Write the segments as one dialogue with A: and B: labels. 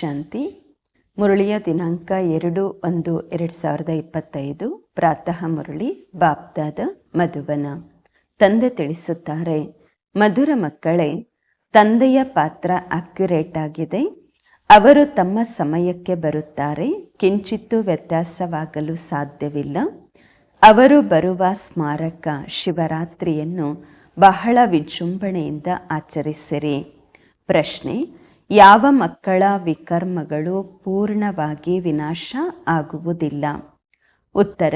A: ಶಾಂತಿ. ಮುರಳಿಯ ದಿನಾಂಕ ಎರಡು ಒಂದು ಎರಡು ಸಾವಿರದ ಇಪ್ಪತ್ತೈದು. ಪ್ರಾತಃ ಮುರಳಿ, ಬಾಪ್ದಾದ ಮಧುಬನ. ತಂದೆ ತಿಳಿಸುತ್ತಾರೆ, ಮಧುರ ಮಕ್ಕಳೇ, ತಂದೆಯ ಪಾತ್ರ ಅಕ್ಯುರೇಟ್ ಆಗಿದೆ. ಅವರು ತಮ್ಮ ಸಮಯಕ್ಕೆ ಬರುತ್ತಾರೆ. ಕಿಂಚಿತ್ತೂ ವ್ಯತ್ಯಾಸವಾಗಲು ಸಾಧ್ಯವಿಲ್ಲ. ಅವರು ಬರುವ ಸ್ಮಾರಕ ಶಿವರಾತ್ರಿಯನ್ನು ಬಹಳ ವಿಜೃಂಭಣೆಯಿಂದ ಆಚರಿಸಿರಿ. ಪ್ರಶ್ನೆ ಯಾವ ಮಕ್ಕಳ ವಿಕರ್ಮಗಳು ಪೂರ್ಣವಾಗಿ ವಿನಾಶ ಆಗುವುದಿಲ್ಲ? ಉತ್ತರ,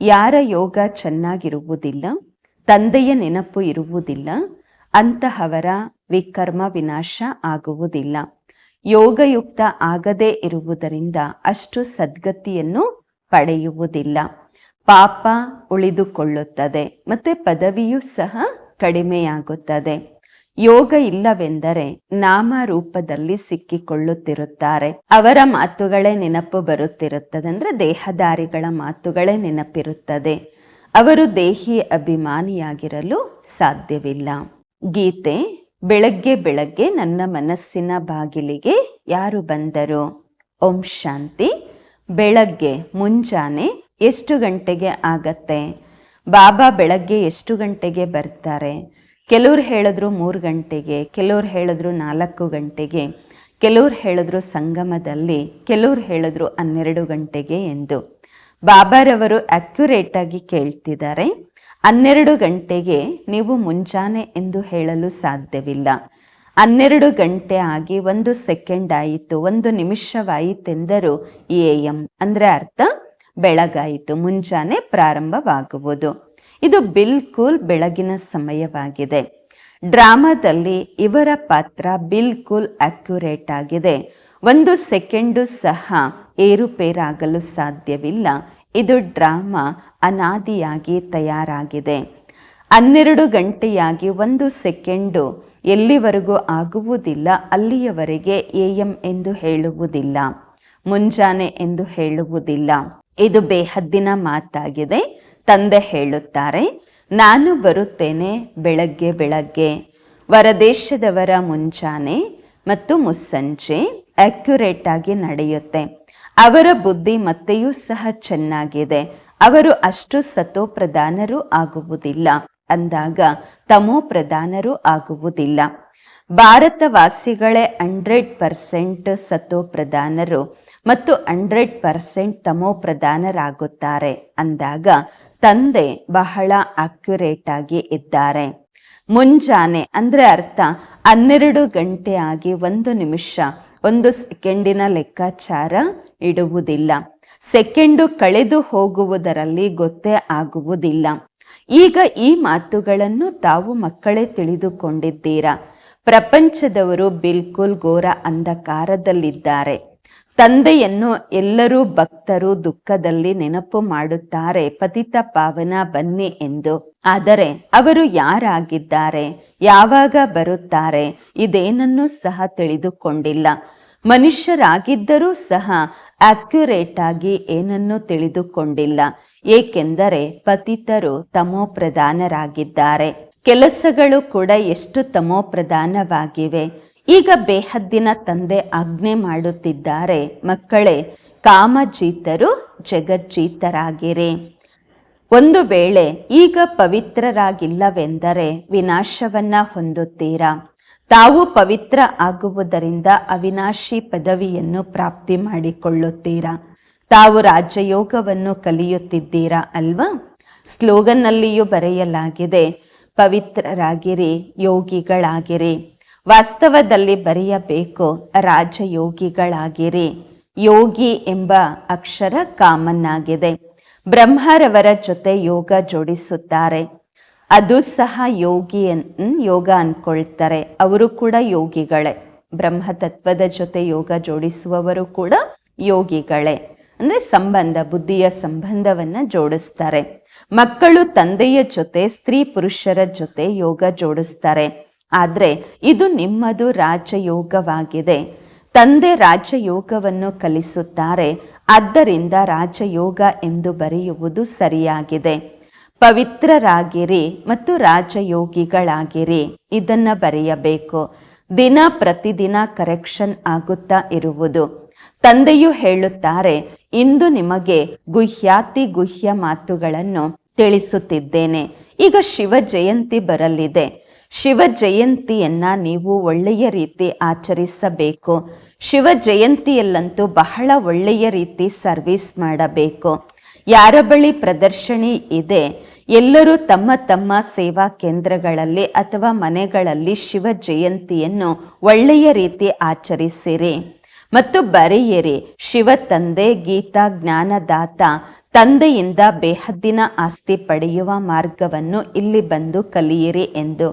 A: ಯಾರ ಯೋಗ ಚೆನ್ನಾಗಿರುವುದಿಲ್ಲ, ತಂದೆಯ ನೆನಪು ಇರುವುದಿಲ್ಲ, ಅಂತಹವರ ವಿಕರ್ಮ ವಿನಾಶ ಆಗುವುದಿಲ್ಲ. ಯೋಗಯುಕ್ತ ಆಗದೇ ಇರುವುದರಿಂದ ಅಷ್ಟು ಸದ್ಗತಿಯನ್ನು ಪಡೆಯುವುದಿಲ್ಲ. ಪಾಪ ಉಳಿದುಕೊಳ್ಳುತ್ತದೆ, ಮತ್ತೆ ಪದವಿಯೂ ಸಹ ಕಡಿಮೆಯಾಗುತ್ತದೆ. ಯೋಗ ಇಲ್ಲವೆಂದರೆ ನಾಮ ರೂಪದಲ್ಲಿ ಸಿಕ್ಕಿಕೊಳ್ಳುತ್ತಿರುತ್ತಾರೆ. ಅವರ ಮಾತುಗಳೇ ನೆನಪು ಬರುತ್ತಿರುತ್ತದೆ ಅಂದ್ರೆ ದೇಹದಾರಿಗಳ ಮಾತುಗಳೇ ನೆನಪಿರುತ್ತದೆ. ಅವರು ದೇಹಿ ಅಭಿಮಾನಿಯಾಗಿರಲು ಸಾಧ್ಯವಿಲ್ಲ. ಗೀತೆ, ಬೆಳಗ್ಗೆ ಬೆಳಗ್ಗೆ ನನ್ನ ಮನಸ್ಸಿನ ಬಾಗಿಲಿಗೆ ಯಾರು ಬಂದರು? ಓಂ ಶಾಂತಿ. ಬೆಳಗ್ಗೆ, ಮುಂಜಾನೆ ಎಷ್ಟು ಗಂಟೆಗೆ ಆಗತ್ತೆ? ಬಾಬಾ ಬೆಳಗ್ಗೆ ಎಷ್ಟು ಗಂಟೆಗೆ ಬರ್ತಾರೆ? ಕೆಲವ್ರು ಹೇಳಿದ್ರು ಮೂರು ಗಂಟೆಗೆ, ಕೆಲವ್ರು ಹೇಳಿದ್ರು ನಾಲ್ಕು ಗಂಟೆಗೆ, ಕೆಲವ್ರು ಹೇಳಿದ್ರು ಸಂಗಮದಲ್ಲಿ, ಕೆಲವ್ರು ಹೇಳಿದ್ರು ಹನ್ನೆರಡು ಗಂಟೆಗೆ ಎಂದು. ಬಾಬಾರವರು ಅಕ್ಯುರೇಟ್ ಆಗಿ ಕೇಳ್ತಿದ್ದಾರೆ. ಹನ್ನೆರಡು ಗಂಟೆಗೆ ನೀವು ಮುಂಜಾನೆ ಎಂದು ಹೇಳಲು ಸಾಧ್ಯವಿಲ್ಲ. ಹನ್ನೆರಡು ಗಂಟೆ ಆಗಿ ಒಂದು ಸೆಕೆಂಡ್ ಆಯಿತು, ಒಂದು ನಿಮಿಷವಾಯಿತೆಂದರೂ ಎ ಎಂ, ಅಂದರೆ ಅರ್ಥ ಬೆಳಗಾಯಿತು, ಮುಂಜಾನೆ ಪ್ರಾರಂಭವಾಗುವುದು. ಇದು ಬಿಲ್ಕುಲ್ ಬೆಳಗಿನ ಸಮಯವಾಗಿದೆ. ಡ್ರಾಮಾದಲ್ಲಿ ಇವರ ಪಾತ್ರ ಬಿಲ್ಕುಲ್ ಅಕ್ಯುರೇಟ್ ಆಗಿದೆ. ಒಂದು ಸೆಕೆಂಡು ಸಹ ಏರುಪೇರಾಗಲು ಸಾಧ್ಯವಿಲ್ಲ. ಇದು ಡ್ರಾಮಾ ಅನಾದಿಯಾಗಿ ತಯಾರಾಗಿದೆ. ಹನ್ನೆರಡು ಗಂಟೆಯಾಗಿ ಒಂದು ಸೆಕೆಂಡು ಎಲ್ಲಿವರೆಗೂ ಆಗುವುದಿಲ್ಲ, ಅಲ್ಲಿಯವರೆಗೆ ಎ ಎಂ ಎಂದು ಹೇಳುವುದಿಲ್ಲ, ಮುಂಜಾನೆ ಎಂದು ಹೇಳುವುದಿಲ್ಲ. ಇದು ಬೇಹದ್ದಿನ ಮಾತಾಗಿದೆ. ತಂದೆ ಹೇಳುತ್ತಾರೆ, ನಾನು ಬರುತ್ತೇನೆ ಬೆಳಗ್ಗೆ ಬೆಳಗ್ಗೆ. ವರದೇಶದವರ ಮುಂಜಾನೆ ಮತ್ತು ಮುಸ್ಸಂಜೆ ಅಕ್ಯುರೇಟ್ ಆಗಿ ನಡೆಯುತ್ತೆ. ಅವರ ಬುದ್ಧಿ ಮತ್ತೆಯೂ ಸಹ ಚೆನ್ನಾಗಿದೆ. ಅವರು ಅಷ್ಟು ಸತೋ ಪ್ರಧಾನರು ಆಗುವುದಿಲ್ಲ. ಅಂದಾಗ ತಮೋ ಪ್ರಧಾನರು ಆಗುವುದಿಲ್ಲ. ಭಾರತವಾಸಿಗಳೇ ಹಂಡ್ರೆಡ್ ಪರ್ಸೆಂಟ್ ಸತೋ ಪ್ರಧಾನರು ಮತ್ತು ಹಂಡ್ರೆಡ್ ಪರ್ಸೆಂಟ್ ತಮೋ ಪ್ರಧಾನರಾಗುತ್ತಾರೆ ಅಂದಾಗ ತಂದೆ ಬಹಳ ಅಕ್ಯುರೇಟ್ ಆಗಿ ಇದ್ದಾರೆ. ಮುಂಜಾನೆ ಅಂದ್ರೆ ಅರ್ಥ ಹನ್ನೆರಡು ಗಂಟೆ ಆಗಿ ಒಂದು ನಿಮಿಷ, ಒಂದು ಸೆಕೆಂಡಿನ ಲೆಕ್ಕಾಚಾರ ಇಡುವುದಿಲ್ಲ. ಸೆಕೆಂಡು ಕಳೆದು ಹೋಗುವುದರಲ್ಲಿ ಗೊತ್ತೇ ಆಗುವುದಿಲ್ಲ. ಈಗ ಈ ಮಾತುಗಳನ್ನು ತಾವು ಮಕ್ಕಳೇ ತಿಳಿದುಕೊಂಡಿದ್ದೀರಾ? ಪ್ರಪಂಚದವರು ಬಿಲ್ಕುಲ್ ಘೋರ ಅಂಧಕಾರದಲ್ಲಿದ್ದಾರೆ. ತಂದೆಯನ್ನು ಎಲ್ಲರೂ ಭಕ್ತರು ದುಃಖದಲ್ಲಿ ನೆನಪು ಮಾಡುತ್ತಾರೆ. ಪತಿತ ಪಾವನ ಬನ್ನಿ ಎಂದು. ಆದರೆ ಅವರು ಯಾರಾಗಿದ್ದಾರೆ? ಯಾವಾಗ ಬರುತ್ತಾರೆ? ಇದೇನನ್ನೂ ಸಹ ತಿಳಿದುಕೊಂಡಿಲ್ಲ. ಮನುಷ್ಯರಾಗಿದ್ದರೂ ಸಹ ಅಕ್ಯುರೇಟ್ ಆಗಿ ಏನನ್ನೂ ತಿಳಿದುಕೊಂಡಿಲ್ಲ. ಏಕೆಂದರೆ ಪತಿತರು ತಮೋ ಪ್ರಧಾನರಾಗಿದ್ದಾರೆ ಕೆಲಸಗಳು ಕೂಡ ಎಷ್ಟು ತಮೋ ಈಗ ಬೇಹದ್ದಿನ ತಂದೆ ಆಜ್ಞೆ ಮಾಡುತ್ತಿದ್ದಾರೆ. ಮಕ್ಕಳೇ, ಕಾಮಜೀತರು ಜಗಜ್ಜೀತರಾಗಿರಿ. ಒಂದು ವೇಳೆ ಈಗ ಪವಿತ್ರರಾಗಿಲ್ಲವೆಂದರೆ ವಿನಾಶವನ್ನ ಹೊಂದುತ್ತೀರಾ? ತಾವು ಪವಿತ್ರ ಆಗುವುದರಿಂದ ಅವಿನಾಶಿ ಪದವಿಯನ್ನು ಪ್ರಾಪ್ತಿ ಮಾಡಿಕೊಳ್ಳುತ್ತೀರಾ? ತಾವು ರಾಜಯೋಗವನ್ನು ಕಲಿಯುತ್ತಿದ್ದೀರಾ ಅಲ್ವಾ? ಸ್ಲೋಗನ್ನಲ್ಲಿಯೂ ಬರೆಯಲಾಗಿದೆ, ಪವಿತ್ರರಾಗಿರಿ, ಯೋಗಿಗಳಾಗಿರಿ. ವಾಸ್ತವದಲ್ಲಿ ಬರೆಯಬೇಕು, ರಾಜಯೋಗಿಗಳಾಗಿರಿ. ಯೋಗಿ ಎಂಬ ಅಕ್ಷರ ಕಾಮನ್ ಆಗಿದೆ ಬ್ರಹ್ಮರವರ ಜೊತೆ ಯೋಗ ಜೋಡಿಸುತ್ತಾರೆ. ಅದು ಸಹ ಯೋಗಿ ಯೋಗ ಅನ್ಕೊಳ್ತಾರೆ. ಅವರು ಕೂಡ ಯೋಗಿಗಳೇ. ಬ್ರಹ್ಮ ತತ್ವದ ಜೊತೆ ಯೋಗ ಜೋಡಿಸುವವರು ಕೂಡ ಯೋಗಿಗಳೇ. ಅಂದ್ರೆ ಸಂಬಂಧ, ಬುದ್ಧಿಯ ಸಂಬಂಧವನ್ನ ಜೋಡಿಸ್ತಾರೆ. ಮಕ್ಕಳು ತಂದೆಯ ಜೊತೆ, ಸ್ತ್ರೀ ಪುರುಷರ ಜೊತೆ ಯೋಗ ಜೋಡಿಸ್ತಾರೆ. ಆದ್ರೆ ಇದು ನಿಮ್ಮದು ರಾಜಯೋಗವಾಗಿದೆ. ತಂದೆ ರಾಜಯೋಗವನ್ನು ಕಲಿಸುತ್ತಾರೆ, ಆದ್ದರಿಂದ ರಾಜಯೋಗ ಎಂದು ಬರೆಯುವುದು ಸರಿಯಾಗಿದೆ. ಪವಿತ್ರರಾಗಿರಿ ಮತ್ತು ರಾಜಯೋಗಿಗಳಾಗಿರಿ, ಇದನ್ನು ಬರೆಯಬೇಕು. ದಿನ ಪ್ರತಿದಿನ ಕರೆಕ್ಷನ್ ಆಗುತ್ತಾ ಇರುವುದು. ತಂದೆಯು ಹೇಳುತ್ತಾರೆ, ಇಂದು ನಿಮಗೆ ಗುಹ್ಯಾತಿ ಗುಹ್ಯ ಮಾತುಗಳನ್ನು ತಿಳಿಸುತ್ತಿದ್ದೇನೆ. ಈಗ ಶಿವ ಜಯಂತಿ ಬರಲಿದೆ. ಶಿವ ಜಯಂತಿಯನ್ನು ನೀವು ಒಳ್ಳೆಯ ರೀತಿ ಆಚರಿಸಬೇಕು. ಶಿವ ಜಯಂತಿಯಲ್ಲಂತೂ ಬಹಳ ಒಳ್ಳೆಯ ರೀತಿ ಸರ್ವಿಸ್ ಮಾಡಬೇಕು. ಯಾರ ಬಳಿ ಪ್ರದರ್ಶನಿ ಇದೆ, ಎಲ್ಲರೂ ತಮ್ಮ ತಮ್ಮ ಸೇವಾ ಕೇಂದ್ರಗಳಲ್ಲಿ ಅಥವಾ ಮನೆಗಳಲ್ಲಿ ಶಿವ ಜಯಂತಿಯನ್ನು ಒಳ್ಳೆಯ ರೀತಿ ಆಚರಿಸಿರಿ. ಮತ್ತು ಬರೆಯಿರಿ, ಶಿವ ತಂದೆ, ಗೀತಾ, ಜ್ಞಾನದಾತ, ತಂದೆಯಿಂದ ಬೇಹದ್ದಿನ ಆಸ್ತಿ ಪಡೆಯುವ ಮಾರ್ಗವನ್ನು ಇಲ್ಲಿ ಬಂದು ಕಲಿಯಿರಿ ಎಂದು.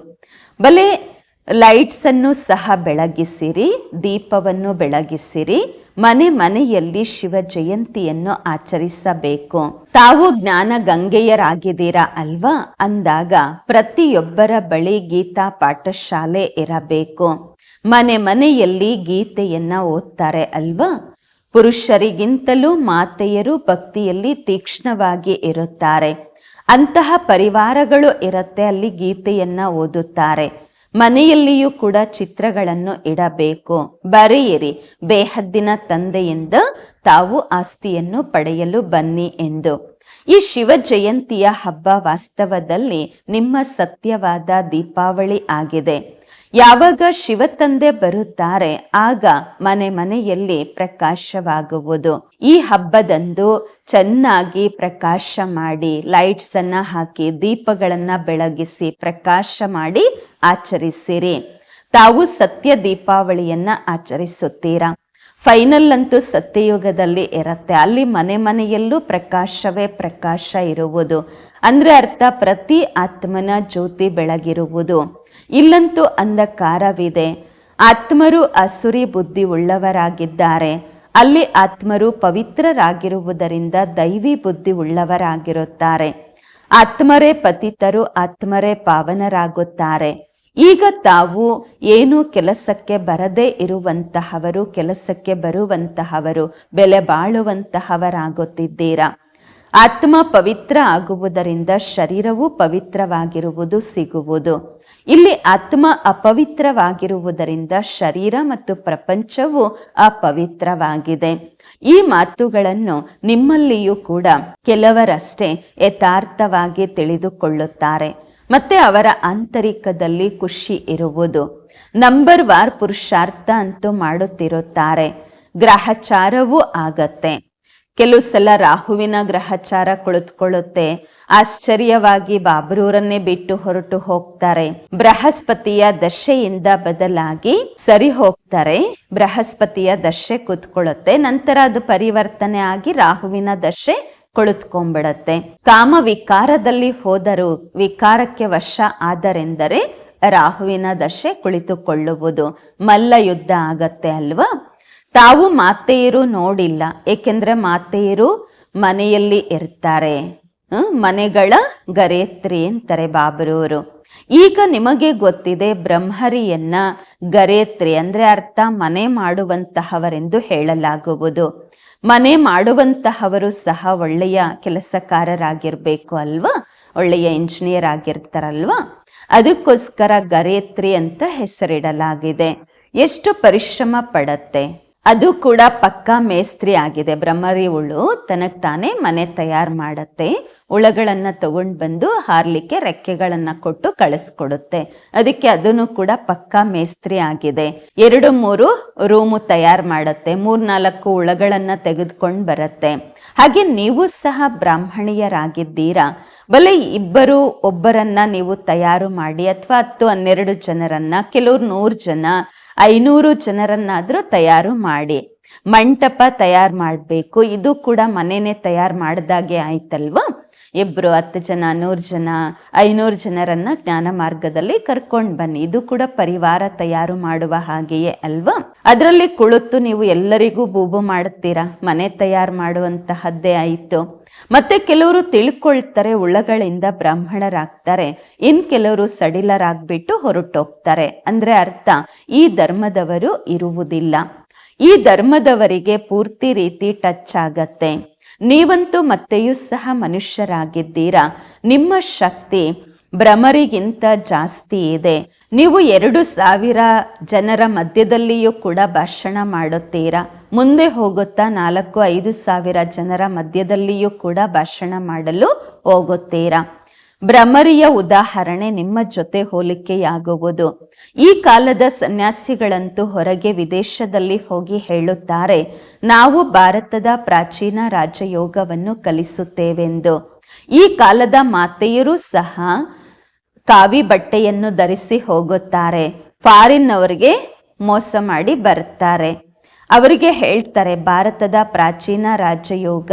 A: ಬಲೆ ಲೈಟ್ಸ್ ಅನ್ನು ಸಹ ಬೆಳಗಿಸಿರಿ, ದೀಪವನ್ನು ಬೆಳಗಿಸಿರಿ, ಮನೆ ಮನೆಯಲ್ಲಿ ಶಿವ ಜಯಂತಿಯನ್ನು ಆಚರಿಸಬೇಕು. ತಾವು ಜ್ಞಾನ ಗಂಗೆಯರಾಗಿದ್ದೀರಾ ಅಲ್ವಾ? ಅಂದಾಗ ಪ್ರತಿಯೊಬ್ಬರ ಬಳಿ ಗೀತಾ ಪಾಠಶಾಲೆ ಇರಬೇಕು. ಮನೆ ಮನೆಯಲ್ಲಿ ಗೀತೆಯನ್ನ ಓದ್ತಾರೆ ಅಲ್ವಾ? ಪುರುಷರಿಗಿಂತಲೂ ಮಾತೆಯರು ಭಕ್ತಿಯಲ್ಲಿ ತೀಕ್ಷ್ಣವಾಗಿ ಇರುತ್ತಾರೆ. ಅಂತಹ ಪರಿವಾರಗಳು ಇರುತ್ತೆ, ಅಲ್ಲಿ ಗೀತೆಯನ್ನು ಓದುತ್ತಾರೆ. ಮನೆಯಲ್ಲಿಯೂ ಕೂಡ ಚಿತ್ರಗಳನ್ನು ಇಡಬೇಕು. ಬರೆಯಿರಿ, ಬೇಹದ್ದಿನ ತಂದೆಯಿಂದ ತಾವು ಆಸ್ತಿಯನ್ನು ಪಡೆಯಲು ಬನ್ನಿ ಎಂದು. ಈ ಶಿವ ಜಯಂತಿಯ ಹಬ್ಬ ವಾಸ್ತವದಲ್ಲಿ ನಿಮ್ಮ ಸತ್ಯವಾದ ದೀಪಾವಳಿ ಆಗಿದೆ. ಯಾವಾಗ ಶಿವ ತಂದೆ ಬರುತ್ತಾರೆ, ಆಗ ಮನೆ ಮನೆಯಲ್ಲಿ ಪ್ರಕಾಶವಾಗುವುದು. ಈ ಹಬ್ಬದಂದು ಚೆನ್ನಾಗಿ ಪ್ರಕಾಶ ಮಾಡಿ ಲೈಟ್ಸ್ ಅನ್ನ ಹಾಕಿ, ದೀಪಗಳನ್ನ ಬೆಳಗಿಸಿ ಪ್ರಕಾಶ ಮಾಡಿ ಆಚರಿಸಿರಿ. ತಾವು ಸತ್ಯ ದೀಪಾವಳಿಯನ್ನ ಆಚರಿಸುತ್ತೀರಾ? ಫೈನಲ್ ಅಂತೂ ಸತ್ಯಯುಗದಲ್ಲಿ ಇರುತ್ತೆ. ಅಲ್ಲಿ ಮನೆ ಮನೆಯಲ್ಲೂ ಪ್ರಕಾಶವೇ ಪ್ರಕಾಶ ಇರುವುದು. ಅಂದ್ರೆ ಅರ್ಥ ಪ್ರತಿ ಆತ್ಮನ ಜ್ಯೋತಿ ಬೆಳಗಿರುವುದು. ಇಲ್ಲಂತೂ ಅಂಧಕಾರವಿದೆ ಆತ್ಮರು ಅಸುರಿ ಬುದ್ಧಿ ಉಳ್ಳವರಾಗಿದ್ದಾರೆ ಅಲ್ಲಿ ಆತ್ಮರು ಪವಿತ್ರರಾಗಿರುವುದರಿಂದ ದೈವಿ ಬುದ್ಧಿ ಉಳ್ಳವರಾಗಿರುತ್ತಾರೆ ಆತ್ಮರೇ ಪತಿತರು, ಆತ್ಮರೇ ಪಾವನರಾಗುತ್ತಾರೆ. ಈಗ ತಾವು ಏನು ಕೆಲಸಕ್ಕೆ ಬರದೇ ಇರುವಂತಹವರು, ಕೆಲಸಕ್ಕೆ ಬರುವಂತಹವರು, ಬೆಲೆ ಬಾಳುವಂತಹವರಾಗುತ್ತಿದ್ದೀರಾ? ಆತ್ಮ ಪವಿತ್ರ ಆಗುವುದರಿಂದ ಶರೀರವೂ ಪವಿತ್ರವಾಗಿರುವುದು ಸಿಗುವುದು. ಇಲ್ಲಿ ಆತ್ಮ ಅಪವಿತ್ರವಾಗಿರುವುದರಿಂದ ಶರೀರ ಮತ್ತು ಪ್ರಪಂಚವು ಅಪವಿತ್ರವಾಗಿದೆ. ಈ ಮಾತುಗಳನ್ನು ನಿಮ್ಮಲ್ಲಿಯೂ ಕೂಡ ಕೆಲವರಷ್ಟೇ ಯಥಾರ್ಥವಾಗಿ ತಿಳಿದುಕೊಳ್ಳುತ್ತಾರೆ. ಮತ್ತೆ ಅವರ ಆಂತರಿಕದಲ್ಲಿ ಖುಷಿ ಇರುವುದು. ನಂಬರ್ ವಾರ್ ಪುರುಷಾರ್ಥ ಅಂತೂ ಮಾಡುತ್ತಿರುತ್ತಾರೆ. ಗ್ರಹಚಾರವೂ ಆಗತ್ತೆ. ಕೆಲವು ಸಲ ರಾಹುವಿನ ಗ್ರಹಚಾರ ಕುಳಿತುಕೊಳ್ಳುತ್ತೆ. ಆಶ್ಚರ್ಯವಾಗಿ ಬಾಬ್ರೂರನ್ನೇ ಬಿಟ್ಟು ಹೊರಟು ಹೋಗ್ತಾರೆ. ಬೃಹಸ್ಪತಿಯ ದಶೆಯಿಂದ ಬದಲಾಗಿ ಸರಿ ಹೋಗ್ತಾರೆ. ಬೃಹಸ್ಪತಿಯ ದಶೆ ಕೂತ್ಕೊಳ್ಳುತ್ತೆ. ನಂತರ ಅದು ಪರಿವರ್ತನೆ ಆಗಿ ರಾಹುವಿನ ದಶೆ ಕುಳಿತುಕೊಂಡ್ಬಿಡತ್ತೆ. ಕಾಮ ವಿಕಾರದಲ್ಲಿ ಹೋದರೂ ವಿಕಾರಕ್ಕೆ ವಶ ಆದರೆಂದರೆ ರಾಹುವಿನ ದಶೆ ಕುಳಿತುಕೊಳ್ಳುವುದು. ಮಲ್ಲ ಯುದ್ಧ ಆಗತ್ತೆ ಅಲ್ವಾ? ತಾವು ಮಾತೆಯರು ನೋಡಿಲ್ಲ, ಏಕೆಂದ್ರೆ ಮಾತೆಯರು ಮನೆಯಲ್ಲಿ ಇರ್ತಾರೆ. ಮನೆಗಳ ಗರೇತ್ರಿ ಅಂತಾರೆ ಬಾಬರೂರು. ಈಗ ನಿಮಗೆ ಗೊತ್ತಿದೆ ಬ್ರಹ್ಮರಿಯನ್ನ ಗರೇತ್ರಿ ಅಂದ್ರೆ ಅರ್ಥ ಮನೆ ಮಾಡುವಂತಹವರೆಂದು ಹೇಳಲಾಗುವುದು. ಮನೆ ಮಾಡುವಂತಹವರು ಸಹ ಒಳ್ಳೆಯ ಕೆಲಸಕಾರರಾಗಿರ್ಬೇಕು ಅಲ್ವಾ? ಒಳ್ಳೆಯ ಇಂಜಿನಿಯರ್ ಆಗಿರ್ತಾರಲ್ವಾ? ಅದಕ್ಕೋಸ್ಕರ ಗರೇತ್ರಿ ಅಂತ ಹೆಸರಿಡಲಾಗಿದೆ. ಎಷ್ಟು ಪರಿಶ್ರಮ ಪಡತ್ತೆ? ಅದು ಕೂಡ ಪಕ್ಕಾ ಮೇಸ್ತ್ರಿ ಆಗಿದೆ. ಬ್ರಹ್ಮರಿ ಹುಳು ತನಗೆ ತಾನೇ ಮನೆ ತಯಾರು ಮಾಡತ್ತೆ. ಹುಳಗಳನ್ನ ತಗೊಂಡ್ ಬಂದು ಹಾರ್ಲಿಕ್ಕೆ ರೆಕ್ಕೆಗಳನ್ನ ಕೊಟ್ಟು ಕಳಿಸ್ಕೊಡುತ್ತೆ. ಅದಕ್ಕೆ ಅದನ್ನು ಕೂಡ ಪಕ್ಕಾ ಮೇಸ್ತ್ರಿ ಆಗಿದೆ. ಎರಡು ಮೂರು ರೂಮು ತಯಾರು ಮಾಡತ್ತೆ. ಮೂರ್ನಾಲ್ಕು ಹುಳಗಳನ್ನ ತೆಗೆದುಕೊಂಡು ಬರತ್ತೆ. ಹಾಗೆ ನೀವು ಸಹ ಬ್ರಾಹ್ಮಣಿಯರಾಗಿದ್ದೀರಾ? ಬಲೆ ಇಬ್ಬರು ಒಬ್ಬರನ್ನ ನೀವು ತಯಾರು ಮಾಡಿ, ಅಥವಾ ಹತ್ತು ಹನ್ನೆರಡು ಜನರನ್ನ, ಕೆಲವ್ರು ನೂರು ಜನ ಐನೂರು ಜನರನ್ನಾದರೂ ತಯಾರು ಮಾಡಿ, ಮಂಟಪ ತಯಾರು ಮಾಡಬೇಕು. ಇದು ಕೂಡ ಮನೆನೇ ತಯಾರು ಮಾಡಿದಾಗೆ ಆಯ್ತಲ್ವಾ? ಇಬ್ರು ಹತ್ತು ಜನ, ನೂರು ಜನ, ಐನೂರು ಜನರನ್ನ ಜ್ಞಾನ ಮಾರ್ಗದಲ್ಲಿ ಕರ್ಕೊಂಡು ಬನ್ನಿ. ಇದು ಕೂಡ ಪರಿವಾರ ತಯಾರು ಮಾಡುವ ಹಾಗೆಯೇ ಅಲ್ವಾ? ಅದರಲ್ಲಿ ಕುಳಿತು ನೀವು ಎಲ್ಲರಿಗೂ ಬೂಬು ಮಾಡುತ್ತೀರಾ? ಮನೆ ತಯಾರು ಮಾಡುವಂತಹದ್ದೇ ಆಯಿತು. ಮತ್ತೆ ಕೆಲವರು ತಿಳ್ಕೊಳ್ತಾರೆ ಉಳ್ಳಗಳಿಂದ ಬ್ರಾಹ್ಮಣರಾಗ್ತಾರೆ. ಇನ್ ಕೆಲವರು ಸಡಿಲರಾಗ್ಬಿಟ್ಟು ಹೊರಟೋಗ್ತಾರೆ. ಅಂದ್ರೆ ಅರ್ಥ, ಈ ಧರ್ಮದವರು ಇರುವುದಿಲ್ಲ. ಈ ಧರ್ಮದವರಿಗೆ ಪೂರ್ತಿ ರೀತಿ ಟಚ್ ಆಗತ್ತೆ. ನೀವಂತೂ ಮತ್ತೆಯೂ ಸಹ ಮನುಷ್ಯರಾಗಿದ್ದೀರಾ? ನಿಮ್ಮ ಶಕ್ತಿ ಭ್ರಮರಿಗಿಂತ ಜಾಸ್ತಿ ಇದೆ. ನೀವು ಎರಡು ಸಾವಿರ ಜನರ ಮಧ್ಯದಲ್ಲಿಯೂ ಕೂಡ ಭಾಷಣ ಮಾಡುತ್ತೀರಾ? ಮುಂದೆ ಹೋಗುತ್ತಾ ನಾಲ್ಕು, ಐದು ಸಾವಿರ ಜನರ ಮಧ್ಯದಲ್ಲಿಯೂ ಕೂಡ ಭಾಷಣ ಮಾಡಲು ಹೋಗುತ್ತೀರಾ? ಭ್ರಮರಿಯ ಉದಾಹರಣೆ ನಿಮ್ಮ ಜೊತೆ ಹೋಲಿಕೆಯಾಗುವುದು. ಈ ಕಾಲದ ಸನ್ಯಾಸಿಗಳಂತೂ ಹೊರಗೆ ವಿದೇಶದಲ್ಲಿ ಹೋಗಿ ಹೇಳುತ್ತಾರೆ, ನಾವು ಭಾರತದ ಪ್ರಾಚೀನ ರಾಜಯೋಗವನ್ನು ಕಲಿಸುತ್ತೇವೆಂದು. ಈ ಕಾಲದ ಮಾತೆಯರು ಸಹ ಕಾವಿ ಬಟ್ಟೆಯನ್ನು ಧರಿಸಿ ಹೋಗುತ್ತಾರೆ. ಫಾರಿನ್ ಅವರಿಗೆ ಮೋಸ ಮಾಡಿ ಬರ್ತಾರೆ ಅವರಿಗೆ ಹೇಳ್ತಾರೆ, ಭಾರತದ ಪ್ರಾಚೀನ ರಾಜಯೋಗ,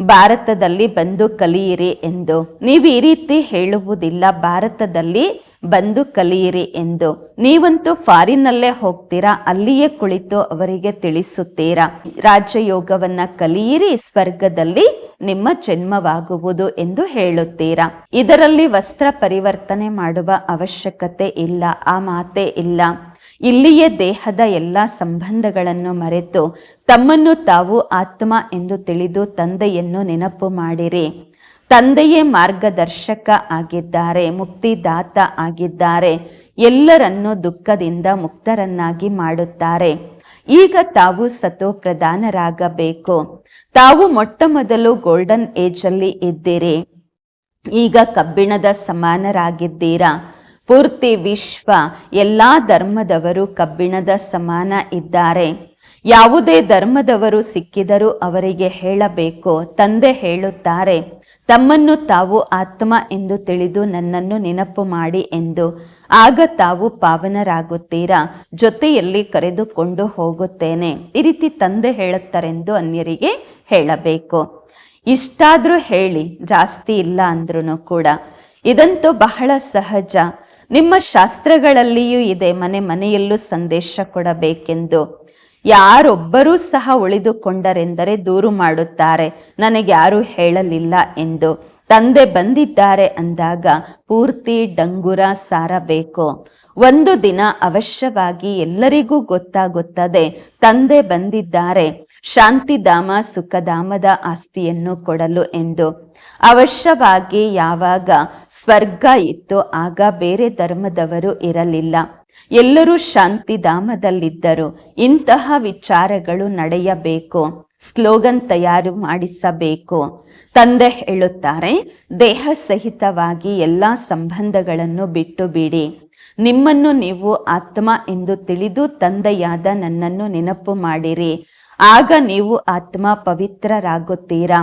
A: ಭಾರತದಲ್ಲಿ ಬಂದು ಕಲಿಯಿರಿ ಎಂದು. ನೀವು ಈ ರೀತಿ ಹೇಳುವುದಿಲ್ಲ, ಭಾರತದಲ್ಲಿ ಬಂದು ಕಲಿಯಿರಿ ಎಂದು. ನೀವಂತೂ ಫಾರಿನಲ್ಲೇ ಹೋಗ್ತೀರಾ? ಅಲ್ಲಿಯೇ ಕುಳಿತು ಅವರಿಗೆ ತಿಳಿಸುತ್ತೀರಾ? ರಾಜಯೋಗವನ್ನ ಕಲಿಯಿರಿ, ಸ್ವರ್ಗದಲ್ಲಿ ನಿಮ್ಮ ಜನ್ಮವಾಗುವುದು ಎಂದು ಹೇಳುತ್ತೀರಾ? ಇದರಲ್ಲಿ ವಸ್ತ್ರ ಪರಿವರ್ತನೆ ಮಾಡುವ ಅವಶ್ಯಕತೆ ಇಲ್ಲ, ಆ ಮಾತೆ ಇಲ್ಲ. ಇಲ್ಲಿಯೇ ದೇಹದ ಎಲ್ಲ ಸಂಬಂಧಗಳನ್ನು ಮರೆತು ತಮ್ಮನ್ನು ತಾವು ಆತ್ಮ ಎಂದು ತಿಳಿದು ತಂದೆಯನ್ನು ನೆನಪು ಮಾಡಿರಿ. ತಂದೆಯೇ ಮಾರ್ಗದರ್ಶಕ ಆಗಿದ್ದಾರೆ, ಮುಕ್ತಿದಾತ ಆಗಿದ್ದಾರೆ, ಎಲ್ಲರನ್ನೂ ದುಃಖದಿಂದ ಮುಕ್ತರನ್ನಾಗಿ ಮಾಡುತ್ತಾರೆ. ಈಗ ತಾವು ಸತೋ ಪ್ರಧಾನರಾಗಬೇಕು ತಾವು ಮೊಟ್ಟ ಮೊದಲು ಗೋಲ್ಡನ್ ಏಜ್ ಅಲ್ಲಿ ಇದ್ದೀರಿ. ಈಗ ಕಬ್ಬಿಣದ ಸಮಾನರಾಗಿದ್ದೀರಾ? ಪೂರ್ತಿ ವಿಶ್ವ, ಎಲ್ಲಾ ಧರ್ಮದವರು ಕಬ್ಬಿಣದ ಸಮಾನ ಇದ್ದಾರೆ. ಯಾವುದೇ ಧರ್ಮದವರು ಸಿಕ್ಕಿದರೂ ಅವರಿಗೆ ಹೇಳಬೇಕು, ತಂದೆ ಹೇಳುತ್ತಾರೆ. ತಮ್ಮನ್ನು ತಾವು ಆತ್ಮ ಎಂದು ತಿಳಿದು ನನ್ನನ್ನು ನೆನಪು ಮಾಡಿ ಎಂದು. ಆಗ ತಾವು ಪಾವನರಾಗುತ್ತೀರಾ? ಜೊತೆಯಲ್ಲಿ ಕರೆದುಕೊಂಡು ಹೋಗುತ್ತೇನೆ. ಈ ರೀತಿ ತಂದೆ ಹೇಳುತ್ತಾರೆಂದು ಅನ್ಯರಿಗೆ ಹೇಳಬೇಕು. ಇಷ್ಟಾದರೂ ಹೇಳಿ, ಜಾಸ್ತಿ ಇಲ್ಲ ಅಂದ್ರೂ ಕೂಡ. ಇದಂತೂ ಬಹಳ ಸಹಜ. ನಿಮ್ಮ ಶಾಸ್ತ್ರಗಳಲ್ಲಿಯೂ ಇದೆ, ಮನೆ ಮನೆಯಲ್ಲೂ ಸಂದೇಶ ಕೊಡಬೇಕೆಂದು. ಯಾರೊಬ್ಬರೂ ಸಹ ಉಳಿದುಕೊಂಡರೆಂದರೆ ದೂರು ಮಾಡುತ್ತಾರೆ. ನನಗೆ ಯಾರೂ ಹೇಳಲಿಲ್ಲ ಎಂದು. ತಂದೆ ಬಂದಿದ್ದಾರೆ ಅಂದಾಗ ಪೂರ್ತಿ ಡಂಗುರ ಸಾರಬೇಕು. ಒಂದು ದಿನ ಅವಶ್ಯವಾಗಿ ಎಲ್ಲರಿಗೂ ಗೊತ್ತಾಗುತ್ತದೆ, ತಂದೆ ಬಂದಿದ್ದಾರೆ, ಶಾಂತಿಧಾಮ ಸುಖಧಾಮದ ಆಸ್ತಿಯನ್ನು ಕೊಡಲು ಎಂದು. ಅವಶ್ಯವಾಗಿ ಯಾವಾಗ ಸ್ವರ್ಗ ಇತ್ತು, ಆಗ ಬೇರೆ ಧರ್ಮದವರು ಇರಲಿಲ್ಲ. ಎಲ್ಲರೂ ಶಾಂತಿಧಾಮದಲ್ಲಿದ್ದರು ಇಂತಹ ವಿಚಾರಗಳು ನಡೆಯಬೇಕು. ಸ್ಲೋಗನ್ ತಯಾರು ಮಾಡಿಸಬೇಕು. ತಂದೆ ಹೇಳುತ್ತಾರೆ, ದೇಹ ಸಹಿತವಾಗಿ ಎಲ್ಲ ಸಂಬಂಧಗಳನ್ನು ಬಿಟ್ಟು ಬಿಡಿ ನಿಮ್ಮನ್ನು ನೀವು ಆತ್ಮ ಎಂದು ತಿಳಿದು ತಂದೆಯಾದ ನನ್ನನ್ನು ನೆನಪು ಮಾಡಿರಿ. ಆಗ ನೀವು ಆತ್ಮ ಪವಿತ್ರರಾಗುತ್ತೀರಾ?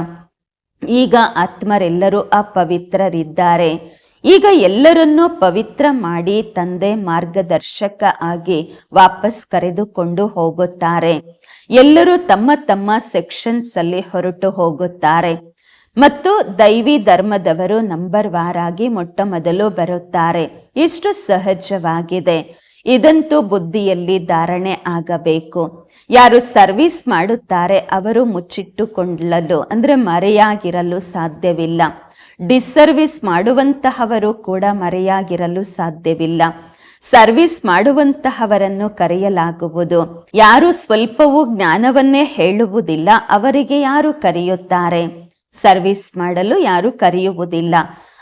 A: ಈಗ ಆತ್ಮರೆಲ್ಲರೂ ಅಪವಿತ್ರರಿದ್ದಾರೆ. ಈಗ ಎಲ್ಲರನ್ನೂ ಪವಿತ್ರ ಮಾಡಿ ತಂದೆ ಮಾರ್ಗದರ್ಶಕ ಆಗಿ ವಾಪಸ್ ಕರೆದುಕೊಂಡು ಹೋಗುತ್ತಾರೆ. ಎಲ್ಲರೂ ತಮ್ಮ ತಮ್ಮ ಸೆಕ್ಷನ್ಸ್ ಅಲ್ಲಿ ಹೊರಟು ಹೋಗುತ್ತಾರೆ. ಮತ್ತು ದೈವಿ ಧರ್ಮದವರು ನಂಬರ್ ವಾರಾಗಿ ಮೊಟ್ಟ ಮೊದಲು ಬರುತ್ತಾರೆ. ಇಷ್ಟು ಸಹಜವಾಗಿದೆ. ಇದಂತೂ ಬುದ್ಧಿಯಲ್ಲಿ ಧಾರಣೆ ಆಗಬೇಕು. ಯಾರು ಸರ್ವಿಸ್ ಮಾಡುತ್ತಾರೆ, ಅವರು ಮುಚ್ಚಿಟ್ಟುಕೊಳ್ಳಲು, ಅಂದ್ರೆ ಮರೆಯಾಗಿರಲು ಸಾಧ್ಯವಿಲ್ಲ. ಡಿಸರ್ವಿಸ್ ಮಾಡುವಂತಹವರು ಕೂಡ ಮರೆಯಾಗಿರಲು ಸಾಧ್ಯವಿಲ್ಲ. ಸರ್ವಿಸ್ ಮಾಡುವಂತಹವರನ್ನು ಕರೆಯಲಾಗುವುದು. ಯಾರು ಸ್ವಲ್ಪವೂ ಜ್ಞಾನವನ್ನೇ ಹೇಳುವುದಿಲ್ಲ, ಅವರಿಗೆ ಯಾರು ಕರೆಯುತ್ತಾರೆ? ಸರ್ವಿಸ್ ಮಾಡಲು ಯಾರು ಕರೆಯುವುದಿಲ್ಲ.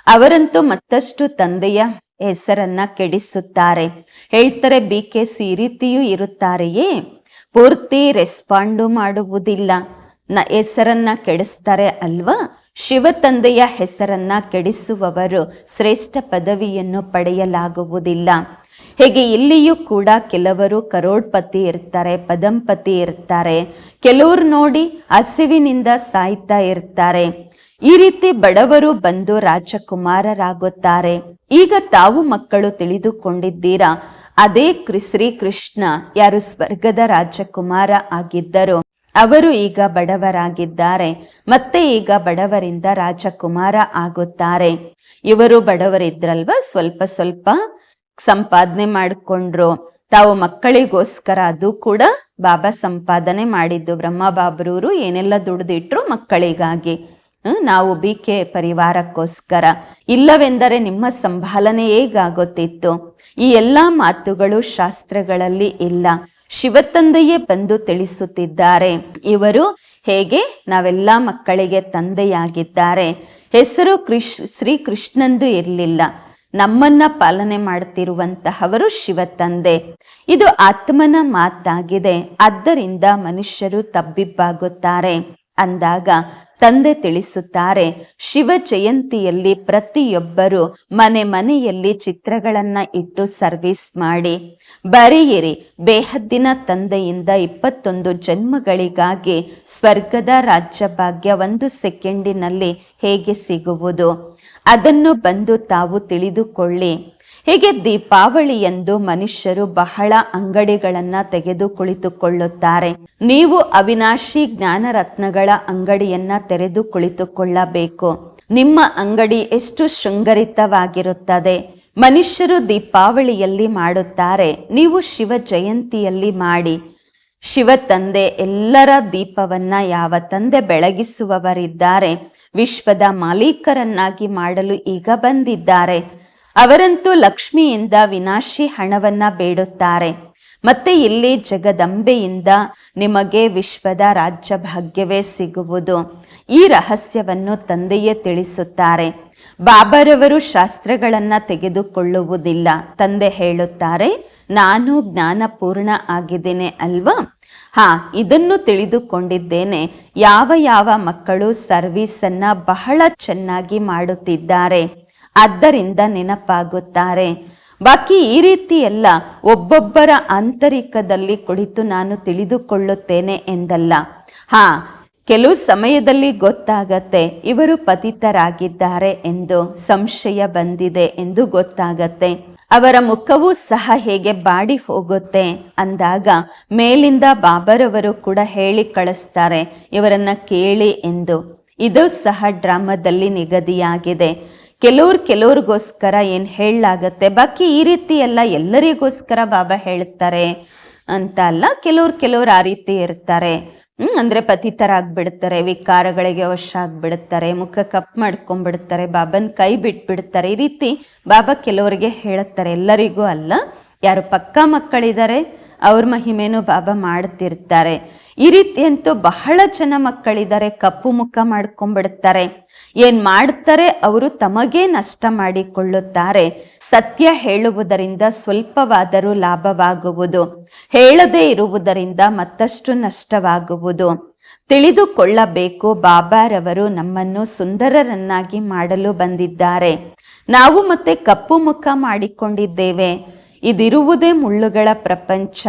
A: ಅವರಂತೂ ಮತ್ತಷ್ಟು ತಂದೆಯ ಹೆಸರನ್ನ ಕೆಡಿಸುತ್ತಾರೆ. ಹೇಳ್ತಾರೆ ಬಿ ಕೆ ಸಿ ರೀತಿಯೂ ಇರುತ್ತಾರೆಯೇ? ಪೂರ್ತಿ ರೆಸ್ಪಾಂಡು ಮಾಡುವುದಿಲ್ಲ. ನ ಹೆಸರನ್ನ ಕೆಡಿಸ್ತಾರೆ ಅಲ್ವಾ? ಶಿವ ತಂದೆಯ ಹೆಸರನ್ನ ಕೆಡಿಸುವವರು ಶ್ರೇಷ್ಠ ಪದವಿಯನ್ನು ಪಡೆಯಲಾಗುವುದಿಲ್ಲ. ಹೇಗೆ ಇಲ್ಲಿಯೂ ಕೂಡ ಕೆಲವರು ಕರೋಡ್ಪತಿ ಇರ್ತಾರೆ, ಪದಂಪತಿ ಇರ್ತಾರೆ, ಕೆಲವರು ನೋಡಿ ಹಸಿವಿನಿಂದ ಸಾಯ್ತಾ ಇರ್ತಾರೆ. ಈ ರೀತಿ ಬಡವರು ಬಂದು ರಾಜಕುಮಾರರಾಗುತ್ತಾರೆ. ಈಗ ತಾವು ಮಕ್ಕಳು ತಿಳಿದುಕೊಂಡಿದ್ದೀರಾ? ಅದೇ ಶ್ರೀ ಕೃಷ್ಣ, ಯಾರು ಸ್ವರ್ಗದ ರಾಜಕುಮಾರ ಆಗಿದ್ದರು. ಅವರು ಈಗ ಬಡವರಾಗಿದ್ದಾರೆ, ಮತ್ತೆ ಈಗ ಬಡವರಿಂದ ರಾಜಕುಮಾರ ಆಗುತ್ತಾರೆ. ಇವರು ಬಡವರಿದ್ರಲ್ವ? ಸ್ವಲ್ಪ ಸ್ವಲ್ಪ ಸಂಪಾದನೆ ಮಾಡಿಕೊಂಡ್ರು. ತಾವು ಮಕ್ಕಳಿಗೋಸ್ಕರ ಅದು ಕೂಡ ಬಾಬಾ ಸಂಪಾದನೆ ಮಾಡಿದ್ದು. ಬ್ರಹ್ಮ ಬಾಬ್ರೂರು ಏನೆಲ್ಲ ದುಡ್ದಿಟ್ರು ಮಕ್ಕಳಿಗಾಗಿ. ನಾವು ಬಿ ಕೆ ಪರಿವಾರಕ್ಕೋಸ್ಕರ. ಇಲ್ಲವೆಂದರೆ ನಿಮ್ಮ ಸಂಭಾಲನೆ ಹೇಗಾಗುತ್ತಿತ್ತು? ಈ ಎಲ್ಲಾ ಮಾತುಗಳು ಶಾಸ್ತ್ರಗಳಲ್ಲಿ ಇಲ್ಲ. ಶಿವತಂದೆಯೇ ಬಂದು ತಿಳಿಸುತ್ತಿದ್ದಾರೆ. ಇವರು ಹೇಗೆ? ನಾವೆಲ್ಲ ಮಕ್ಕಳಿಗೆ ತಂದೆಯಾಗಿದ್ದಾರೆ. ಹೆಸರು ಕೃಷ್ ಶ್ರೀ ಕೃಷ್ಣಂದು ಇರಲಿಲ್ಲ. ನಮ್ಮನ್ನ ಪಾಲನೆ ಮಾಡ್ತಿರುವಂತಹವರು ಶಿವ ತಂದೆ ಇದು ಆತ್ಮನ ಮಾತಾಗಿದೆ. ಆದ್ದರಿಂದ ಮನುಷ್ಯರು ತಬ್ಬಿಬ್ಬಾಗುತ್ತಾರೆ. ಅಂದಾಗ ತಂದೆ ತಿಳಿಸುತ್ತಾರೆ, ಶಿವ ಜಯಂತಿಯಲ್ಲಿ ಪ್ರತಿಯೊಬ್ಬರು ಮನೆ ಮನೆಯಲ್ಲಿ ಚಿತ್ರಗಳನ್ನ ಇಟ್ಟು ಸರ್ವಿಸ್ ಮಾಡಿ. ಬರೆಯಿರಿ, ಬೇಹದ್ದಿನ ತಂದೆಯಿಂದ ಇಪ್ಪತ್ತೊಂದು ಜನ್ಮಗಳಿಗಾಗಿ ಸ್ವರ್ಗದ ರಾಜ್ಯ ಭಾಗ್ಯ ಒಂದು ಸೆಕೆಂಡಿನಲ್ಲಿ ಹೇಗೆ ಸಿಗುವುದು? ಅದನ್ನು ಬಂದು ತಾವು ತಿಳಿದುಕೊಳ್ಳಿ. ಹೀಗೆ ದೀಪಾವಳಿಯಂದು ಮನುಷ್ಯರು ಬಹಳ ಅಂಗಡಿಗಳನ್ನ ತೆಗೆದು ಕುಳಿತುಕೊಳ್ಳುತ್ತಾರೆ. ನೀವು ಅವಿನಾಶಿ ಜ್ಞಾನರತ್ನಗಳ ಅಂಗಡಿಯನ್ನ ತೆರೆದು ಕುಳಿತುಕೊಳ್ಳಬೇಕು. ನಿಮ್ಮ ಅಂಗಡಿ ಎಷ್ಟು ಶೃಂಗರಿತವಾಗಿರುತ್ತದೆ. ಮನುಷ್ಯರು ದೀಪಾವಳಿಯಲ್ಲಿ ಮಾಡುತ್ತಾರೆ. ನೀವು ಶಿವ ಜಯಂತಿಯಲ್ಲಿ ಮಾಡಿ. ಶಿವ ತಂದೆ ಎಲ್ಲರ ದೀಪವನ್ನ ಯಾವ ತಂದೆ ಬೆಳಗಿಸುವವರಿದ್ದಾರೆ. ವಿಶ್ವದ ಮಾಲೀಕರನ್ನಾಗಿ ಮಾಡಲು ಈಗ ಬಂದಿದ್ದಾರೆ. ಅವರಂತೂ ಲಕ್ಷ್ಮಿಯಿಂದ ವಿನಾಶಿ ಹಣವನ್ನ ಬೇಡುತ್ತಾರೆ. ಮತ್ತೆ ಇಲ್ಲಿ ಜಗದಂಬೆಯಿಂದ ನಿಮಗೆ ವಿಶ್ವದ ರಾಜ್ಯ ಭಾಗ್ಯವೇ ಸಿಗುವುದು. ಈ ರಹಸ್ಯವನ್ನು ತಂದೆಯೇ ತಿಳಿಸುತ್ತಾರೆ. ಬಾಬರವರು ಶಾಸ್ತ್ರಗಳನ್ನ ತೆಗೆದುಕೊಳ್ಳುವುದಿಲ್ಲ. ತಂದೆ ಹೇಳುತ್ತಾರೆ, ನಾನು ಜ್ಞಾನಪೂರ್ಣ ಆಗಿದ್ದೇನೆ ಅಲ್ವಾ? ಹಾ, ಇದನ್ನು ತಿಳಿದುಕೊಂಡಿದ್ದೇನೆ. ಯಾವ ಯಾವ ಮಕ್ಕಳು ಸರ್ವೀಸನ್ನ ಬಹಳ ಚೆನ್ನಾಗಿ ಮಾಡುತ್ತಿದ್ದಾರೆ. ಆದ್ದರಿಂದ ನೆನಪಾಗುತ್ತಾರೆ. ಬಾಕಿ ಈ ರೀತಿ ಎಲ್ಲ ಒಬ್ಬೊಬ್ಬರ ಆಂತರಿಕದಲ್ಲಿ ಕುಳಿತು ನಾನು ತಿಳಿದುಕೊಳ್ಳುತ್ತೇನೆ ಎಂದಲ್ಲ. ಹಾ, ಕೆಲವು ಸಮಯದಲ್ಲಿ ಗೊತ್ತಾಗತ್ತೆ, ಇವರು ಪತಿತರಾಗಿದ್ದಾರೆ ಎಂದು ಸಂಶಯ ಬಂದಿದೆ ಎಂದು ಗೊತ್ತಾಗತ್ತೆ. ಅವರ ಮುಖವೂ ಸಹ ಹೇಗೆ ಬಾಡಿ ಹೋಗುತ್ತೆ ಅಂದಾಗ ಮೇಲಿಂದ ಬಾಬರವರು ಕೂಡ ಹೇಳಿ ಕಳಿಸ್ತಾರೆ, ಇವರನ್ನ ಕೇಳಿ ಎಂದು. ಇದು ಸಹ ಡ್ರಾಮಾದಲ್ಲಿ ನಿಗದಿಯಾಗಿದೆ. ಕೆಲವ್ರು ಕೆಲವ್ರಿಗೋಸ್ಕರ ಏನು ಹೇಳಲಾಗತ್ತೆ? ಬಾಕಿ ಈ ರೀತಿ ಎಲ್ಲ ಎಲ್ಲರಿಗೋಸ್ಕರ ಬಾಬಾ ಹೇಳ್ತಾರೆ ಅಂತ ಅಲ್ಲ, ಕೆಲವ್ರು ಕೆಲವ್ರು ಆ ರೀತಿ ಇರ್ತಾರೆ. ಹ್ಮ್, ಅಂದ್ರೆ ಪತಿತರಾಗ್ಬಿಡ್ತಾರೆ, ವಿಕಾರಗಳಿಗೆ ವಶ ಆಗ್ಬಿಡ್ತಾರೆ ಮುಖ ಕಪ್ ಮಾಡ್ಕೊಂಡ್ಬಿಡ್ತಾರೆ ಬಾಬನ್ ಕೈ ಬಿಟ್ಬಿಡ್ತಾರೆ. ಈ ರೀತಿ ಬಾಬಾ ಕೆಲವರಿಗೆ ಹೇಳುತ್ತಾರೆ ಎಲ್ಲರಿಗೂ ಅಲ್ಲ. ಯಾರು ಪಕ್ಕಾ ಮಕ್ಕಳಿದ್ದಾರೆ ಅವ್ರ ಮಹಿಮೇನು ಬಾಬಾ ಮಾಡ್ತಿರ್ತಾರೆ. ಈ ರೀತಿ ಅಂತೂ ಬಹಳ ಜನ ಮಕ್ಕಳಿದ್ದಾರೆ, ಕಪ್ಪು ಮುಖ ಮಾಡ್ಕೊಂಡ್ಬಿಡ್ತಾರೆ. ಏನ್ ಮಾಡ್ತಾರೆ? ಅವರು ತಮಗೇ ನಷ್ಟ ಮಾಡಿಕೊಳ್ಳುತ್ತಾರೆ. ಸತ್ಯ ಹೇಳುವುದರಿಂದ ಸ್ವಲ್ಪವಾದರೂ ಲಾಭವಾಗುವುದು. ಹೇಳದೇ ಇರುವುದರಿಂದ ಮತ್ತಷ್ಟು ನಷ್ಟವಾಗುವುದು. ತಿಳಿದುಕೊಳ್ಳಬೇಕು, ಬಾಬಾರವರು ನಮ್ಮನ್ನು ಸುಂದರರನ್ನಾಗಿ ಮಾಡಲು ಬಂದಿದ್ದಾರೆ. ನಾವು ಮತ್ತೆ ಕಪ್ಪು ಮುಖ ಮಾಡಿಕೊಂಡಿದ್ದೇವೆ. ಇದಿರುವುದೇ ಮುಳ್ಳುಗಳ ಪ್ರಪಂಚ,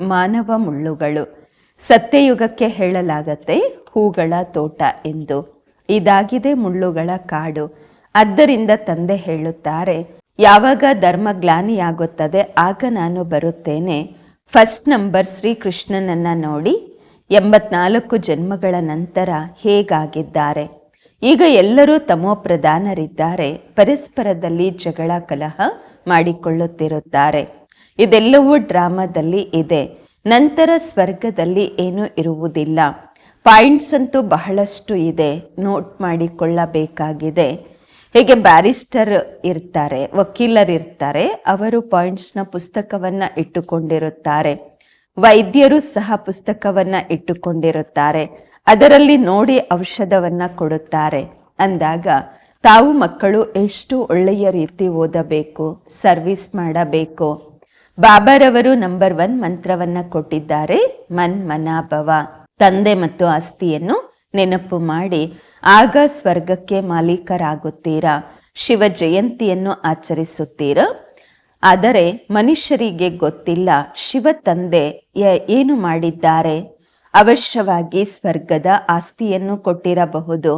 A: ಮಾನವ ಮುಳ್ಳುಗಳು. ಸತ್ಯಯುಗಕ್ಕೆ ಹೇಳಲಾಗತ್ತೆ ಹೂಗಳ ತೋಟ ಎಂದು. ಇದಾಗಿದೆ ಮುಳ್ಳುಗಳ ಕಾಡು. ಆದ್ದರಿಂದ ತಂದೆ ಹೇಳುತ್ತಾರೆ, ಯಾವಾಗ ಧರ್ಮ ಗ್ಲಾನಿಯಾಗುತ್ತದೆ ಆಗ ನಾನು ಬರುತ್ತೇನೆ. ಫಸ್ಟ್ ನಂಬರ್ ಶ್ರೀಕೃಷ್ಣನನ್ನ ನೋಡಿ ಎಂಬತ್ನಾಲ್ಕು ಜನ್ಮಗಳ ನಂತರ ಹೇಗಾಗಿದ್ದಾರೆ. ಈಗ ಎಲ್ಲರೂ ತಮೋ ಪ್ರಧಾನರಿದ್ದಾರೆ, ಪರಸ್ಪರದಲ್ಲಿ ಜಗಳ ಕಲಹ ಮಾಡಿಕೊಳ್ಳುತ್ತಿರುತ್ತಾರೆ. ಇದೆಲ್ಲವೂ ಡ್ರಾಮಾದಲ್ಲಿ ಇದೆ. ನಂತರ ಸ್ವರ್ಗದಲ್ಲಿ ಏನೂ ಇರುವುದಿಲ್ಲ. ಪಾಯಿಂಟ್ಸ್ ಅಂತೂ ಬಹಳಷ್ಟು ಇದೆ. ನೋಟ್ ಮಾಡಿಕೊಳ್ಳಬೇಕಾಗಿದೆ. ಹೇಗೆ ಬ್ಯಾರಿಸ್ಟರ್ ಇರ್ತಾರೆ, ವಕೀಲರ್ ಇರ್ತಾರೆ, ಅವರು ಪಾಯಿಂಟ್ಸ್ನ ಪುಸ್ತಕವನ್ನು ಇಟ್ಟುಕೊಂಡಿರುತ್ತಾರೆ. ವೈದ್ಯರು ಸಹ ಪುಸ್ತಕವನ್ನು ಇಟ್ಟುಕೊಂಡಿರುತ್ತಾರೆ. ಅದರಲ್ಲಿ ನೋಡಿ ಔಷಧವನ್ನು ಕೊಡುತ್ತಾರೆ. ಅಂದಾಗ ತಾವು ಮಕ್ಕಳು ಎಷ್ಟು ಒಳ್ಳೆಯ ರೀತಿ ಓದಬೇಕು, ಸರ್ವಿಸ್ ಮಾಡಬೇಕು ಬಾಬಾರವರು ನಂಬರ್ ಒನ್ ಮಂತ್ರವನ್ನ ಕೊಟ್ಟಿದ್ದಾರೆ, ಮನ್ ಮನಾಭವ. ತಂದೆ ಮತ್ತು ಆಸ್ತಿಯನ್ನು ನೆನಪು ಮಾಡಿ, ಆಗ ಸ್ವರ್ಗಕ್ಕೆ ಮಾಲೀಕರಾಗುತ್ತೀರಾ? ಶಿವ ಜಯಂತಿಯನ್ನು ಆಚರಿಸುತ್ತೀರಾ? ಆದರೆ ಮನುಷ್ಯರಿಗೆ ಗೊತ್ತಿಲ್ಲ, ಶಿವ ತಂದೆ ಏನು ಮಾಡಿದ್ದಾರೆ? ಅವಶ್ಯವಾಗಿ ಸ್ವರ್ಗದ ಆಸ್ತಿಯನ್ನು ಕೊಟ್ಟಿರಬಹುದು.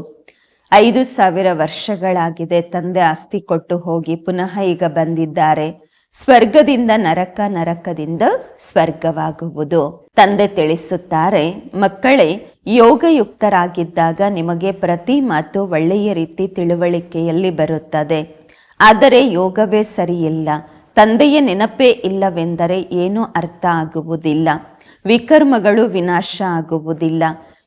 A: ಐದು ಸಾವಿರ ವರ್ಷಗಳಾಗಿದೆ ತಂದೆ ಆಸ್ತಿ ಕೊಟ್ಟು ಹೋಗಿ, ಪುನಃ ಈಗ ಬಂದಿದ್ದಾರೆ. ಸ್ವರ್ಗದಿಂದ ನರಕ ನರಕದಿಂದ ಸ್ವರ್ಗವಾಗುವುದು. ತಂದೆ ತಿಳಿಸುತ್ತಾರೆ, ಮಕ್ಕಳೇ, ಯೋಗಯುಕ್ತರಾಗಿದ್ದಾಗ ನಿಮಗೆ ಪ್ರತಿ ಮಾತು ಒಳ್ಳೆಯ ರೀತಿ ತಿಳುವಳಿಕೆಯಲ್ಲಿ ಬರುತ್ತದೆ. ಆದರೆ ಯೋಗವೇ ಸರಿಯಿಲ್ಲ. ತಂದೆಯ ನೆನಪೇ ಇಲ್ಲವೆಂದರೆ ಏನೂ ಅರ್ಥ ಆಗುವುದಿಲ್ಲ. ವಿಕರ್ಮಗಳು ವಿನಾಶ ಆಗುವುದಿಲ್ಲ.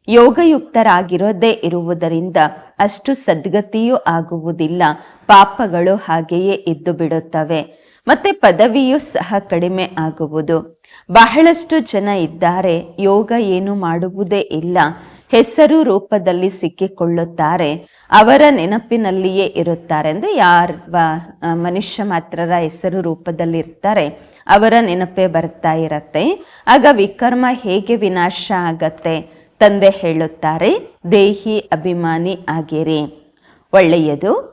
A: ಯೋಗಯುಕ್ತರಾಗಿರೋದೇ ಇರುವುದರಿಂದ ಅಷ್ಟು ಸದ್ಗತಿಯೂ ಆಗುವುದಿಲ್ಲ. ಪಾಪಗಳು ಹಾಗೆಯೇ ಇದ್ದು ಬಿಡುತ್ತವೆ ಮತ್ತೆ ಪದವಿಯೂ ಸಹ ಕಡಿಮೆ ಆಗುವುದು. ಬಹಳಷ್ಟು ಜನ ಇದ್ದಾರೆ, ಯೋಗ ಏನು ಮಾಡುವುದೇ ಇಲ್ಲ, ಹೆಸರು ರೂಪದಲ್ಲಿ ಸಿಕ್ಕಿಕೊಳ್ಳುತ್ತಾರೆ, ಅವರ ನೆನಪಿನಲ್ಲಿಯೇ ಇರುತ್ತಾರೆ. ಅಂದ್ರೆ ಯಾರ ಮನುಷ್ಯ ಮಾತ್ರರ ಹೆಸರು ರೂಪದಲ್ಲಿ ಇರ್ತಾರೆ ಅವರ ನೆನಪೇ ಬರ್ತಾ ಇರತ್ತೆ. ಆಗ ವಿಕರ್ಮ ಹೇಗೆ ವಿನಾಶ ಆಗತ್ತೆ? ತಂದೆ ಹೇಳುತ್ತಾರೆ, ದೇಹಿ ಅಭಿಮಾನಿ ಆಗಿರಿ. ಒಳ್ಳೆಯದು.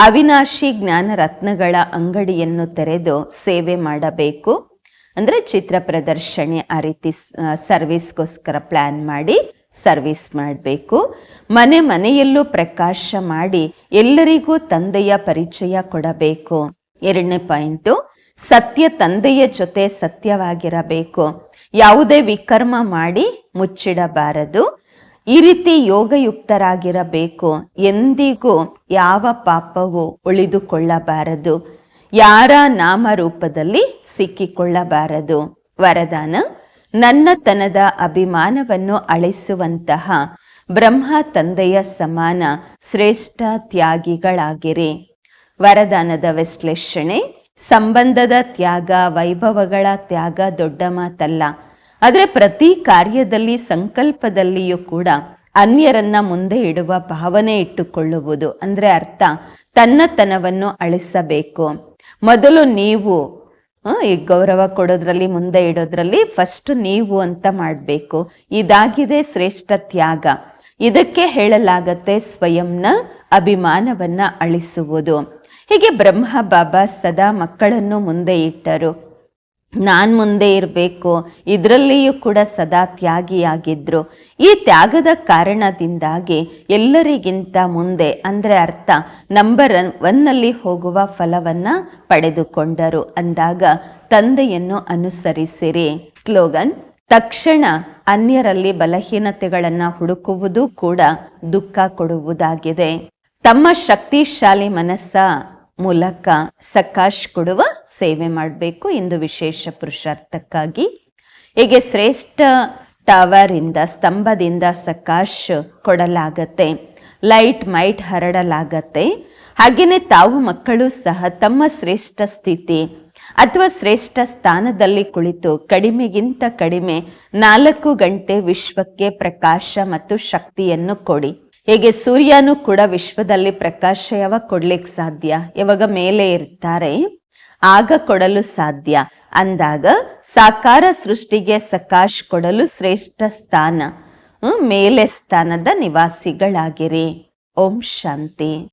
A: ಅವಿನಾಶಿ ಜ್ಞಾನ ರತ್ನಗಳ ಅಂಗಡಿಯನ್ನು ತೆರೆದು ಸೇವೆ ಮಾಡಬೇಕು. ಅಂದ್ರೆ ಚಿತ್ರ ಪ್ರದರ್ಶನೆ ಆ ರೀತಿ ಸರ್ವಿಸ್ಗೋಸ್ಕರ ಪ್ಲಾನ್ ಮಾಡಿ ಸರ್ವಿಸ್ ಮಾಡಬೇಕು. ಮನೆ ಮನೆಯಲ್ಲೂ ಪ್ರಕಾಶ ಮಾಡಿ ಎಲ್ಲರಿಗೂ ತಂದೆಯ ಪರಿಚಯ ಕೊಡಬೇಕು. ಎರಡನೇ ಪಾಯಿಂಟು, ಸತ್ಯ ತಂದೆಯ ಜೊತೆ ಸತ್ಯವಾಗಿರಬೇಕು. ಯಾವುದೇ ವಿಕರ್ಮ ಮಾಡಿ ಮುಚ್ಚಿಡಬಾರದು. ಈ ರೀತಿ ಯೋಗಯುಕ್ತರಾಗಿರಬೇಕು. ಎಂದಿಗೂ ಯಾವ ಪಾಪವೂ ಉಳಿದುಕೊಳ್ಳಬಾರದು. ಯಾರ ನಾಮರೂಪದಲ್ಲಿ ಸಿಕ್ಕಿಕೊಳ್ಳಬಾರದು. ವರದಾನ, ನನ್ನತನದ ಅಭಿಮಾನವನ್ನು ಅಳಿಸುವಂತಹ ಬ್ರಹ್ಮ ತಂದೆಯ ಸಮಾನ ಶ್ರೇಷ್ಠ ತ್ಯಾಗಿಗಳಾಗಿರಿ. ವರದಾನದ ವಿಶ್ಲೇಷಣೆ, ಸಂಬಂಧದ ತ್ಯಾಗ, ವೈಭವಗಳ ತ್ಯಾಗ ದೊಡ್ಡ ಮಾತಲ್ಲ. ಆದರೆ ಪ್ರತಿ ಕಾರ್ಯದಲ್ಲಿ, ಸಂಕಲ್ಪದಲ್ಲಿಯೂ ಕೂಡ ಅನ್ಯರನ್ನ ಮುಂದೆ ಇಡುವ ಭಾವನೆ ಇಟ್ಟುಕೊಳ್ಳುವುದು ಅಂದರೆ ಅರ್ಥ, ತನ್ನತನವನ್ನು ಅಳಿಸಬೇಕು. ಮೊದಲು ನೀವು ಈ ಗೌರವ ಕೊಡೋದ್ರಲ್ಲಿ, ಮುಂದೆ ಇಡೋದ್ರಲ್ಲಿ ಫಸ್ಟ್ ನೀವು ಅಂತ ಮಾಡಬೇಕು. ಇದಾಗಿದೆ ಶ್ರೇಷ್ಠ ತ್ಯಾಗ. ಇದಕ್ಕೆ ಹೇಳಲಾಗತ್ತೆ ಸ್ವಯಂನ ಅಭಿಮಾನವನ್ನ ಅಳಿಸುವುದು. ಹೀಗೆ ಬ್ರಹ್ಮ, ಬಾಬಾ ಸದಾ ಮಕ್ಕಳನ್ನು ಮುಂದೆ ಇಟ್ಟರು. ನಾನ್ ಮುಂದೆ ಇರಬೇಕು, ಇದರಲ್ಲಿಯೂ ಕೂಡ ಸದಾ ತ್ಯಾಗಿಯಾಗಿದ್ರು. ಈ ತ್ಯಾಗದ ಕಾರಣದಿಂದಾಗಿ ಎಲ್ಲರಿಗಿಂತ ಮುಂದೆ, ಅಂದರೆ ಅರ್ಥ ನಂಬರ್ ಒನ್ನಲ್ಲಿ ಹೋಗುವ ಫಲವನ್ನು ಪಡೆದುಕೊಂಡರು. ಅಂದಾಗ ತಂದೆಯನ್ನು ಅನುಸರಿಸಿರಿ. ಸ್ಲೋಗನ್, ತಕ್ಷಣ ಅನ್ಯರಲ್ಲಿ ಬಲಹೀನತೆಗಳನ್ನು ಹುಡುಕುವುದು ಕೂಡ ದುಃಖ ಕೊಡುವುದಾಗಿದೆ. ತಮ್ಮ ಶಕ್ತಿಶಾಲಿ ಮನಸ್ಸ ಮೂಲಕ ಸಕಾಶ್ ಕೊಡುವ ಸೇವೆ ಮಾಡಬೇಕು ಎಂದು ವಿಶೇಷ ಪುರುಷಾರ್ಥಕ್ಕಾಗಿ. ಹೀಗೆ ಶ್ರೇಷ್ಠ ಟವರಿಂದ, ಸ್ತಂಭದಿಂದ ಸಕಾಶ್ ಕೊಡಲಾಗತ್ತೆ, ಲೈಟ್ ಮೈಟ್ ಹರಡಲಾಗತ್ತೆ. ಹಾಗೆಯೇ ತಾವು ಮಕ್ಕಳು ಸಹ ತಮ್ಮ ಶ್ರೇಷ್ಠ ಸ್ಥಿತಿ ಅಥವಾ ಶ್ರೇಷ್ಠ ಸ್ಥಾನದಲ್ಲಿ ಕುಳಿತು ಕಡಿಮೆಗಿಂತ ಕಡಿಮೆ ನಾಲ್ಕು ಗಂಟೆ ವಿಶ್ವಕ್ಕೆ ಪ್ರಕಾಶ ಮತ್ತು ಶಕ್ತಿಯನ್ನು ಕೊಡಿ. ಹೇಗೆ ಸೂರ್ಯನು ಕೂಡ ವಿಶ್ವದಲ್ಲಿ ಪ್ರಕಾಶ ಯಾವಾಗ ಕೊಡ್ಲಿಕ್ಕೆ ಸಾಧ್ಯ? ಯಾವಾಗ ಮೇಲೆ ಇರ್ತಾರೆ? ಆಗ ಕೊಡಲು ಸಾಧ್ಯ. ಅಂದಾಗ ಸಾಕಾರ ಸೃಷ್ಟಿಗೆ ಸಕಾಶ್ ಕೊಡಲು ಶ್ರೇಷ್ಠ ಸ್ಥಾನ. ಮೇಲೆ ಸ್ಥಾನದ ನಿವಾಸಿಗಳಾಗಿರಿ. ಓಂ ಶಾಂತಿ.